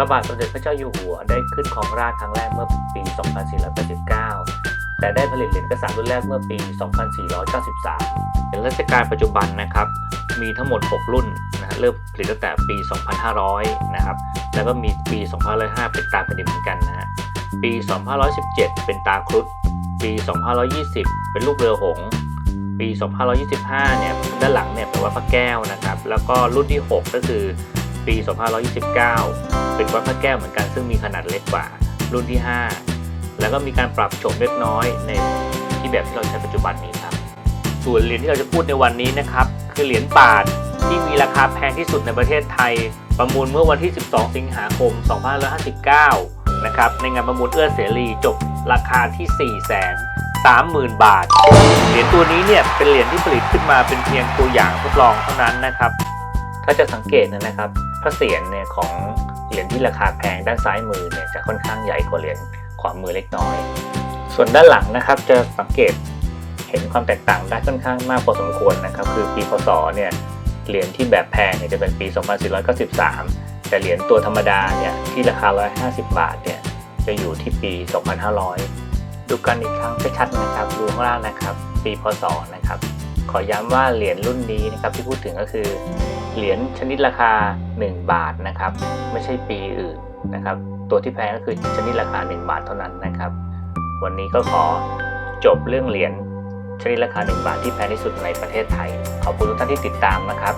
พระบาทสมเด็จพระเจ้าอยู่หัวได้ขึ้นครองราชครั้งแรกเมื่อปี 2489 แต่ได้ผลิตเหรียญกระสานรุ่นแรกเมื่อปี 2493เหรียญราชการปัจจุบันนะครับ มีทั้งหมด 6 รุ่นนะฮะเริ่มผลิตตั้งแต่ปี 2500 นะครับ แล้วก็มีปี 2505 เป็นตาแผ่นดินเหมือนกันนะฮะ ปี 2517 เป็นตาครุฑ ปี 2520 เป็นลูกเรือหงส์ปี 2525 เนี่ย ด้านหลังเนี่ยเป็นวัดพระแก้วนะครับ แล้วก็รุ่นที่ 6 ก็คือ ปี 2529 เป็นวัดพระแก้วเหมือนกันซึ่งมีขนาดเล็กกว่า รุ่นที่ 5 แล้วก็มีการปรับโฉมเล็กน้อยในที่แบบที่เราใช้ปัจจุบันนี้ครับ ส่วนเหรียญที่เราจะพูดในวันนี้นะครับ คือเหรียญบาทที่มีราคาแพงที่สุดในประเทศไทย ประมูลเมื่อวันที่ 12 สิงหาคม 2559 นะครับในงานประมูลเอื้อเสรีจบราคาที่4 3 0 0 0 0 บาท เหรียญตัวนี้เนี่ยเป็นเหรียญที่ผลิตขึ้นมาเป็นเพียงตัวอย่างทดลองเท่านั้นนะครับ ถ้าจะสังเกตนะครับ พระเศียรเนี่ยของเหรียญที่ราคาแพงด้านซ้ายมือเนี่ยจะค่อนข้างใหญ่กว่าเหรียญขวามือเล็กน้อย ส่วนด้านหลังนะครับจะสังเกตเห็นความแตกต่างได้ค่อนข้างมากพอสมควรนะครับ คือปีพศเนี่ยเหรียญที่แบบแพงเนี่ยจะเป็นปี 2493 แต่เหรียญตัวธรรมดาเนี่ยที่ราคา 150 บาทเนี่ยจะอยู่ที่ปี 2500 ดูกันอีกครั้งให้ชัดนะครับดูข้างล่างนะครับ ปีพศนะครับ ขอย้ำว่าเหรียญรุ่นนี้นะครับที่พูดถึงก็คือเหรียญชนิดราคา 1 บาทนะครับ ไม่ใช่ปีอื่นนะครับ ตัวที่แพงก็คือชนิดราคา 1 บาทเท่านั้นนะครับ วันนี้ก็ขอจบเรื่องเหรียญชนิดราคา 1 บาทที่แพงที่สุดในประเทศไทย ขอบคุณทุกท่านที่ติดตามนะครับ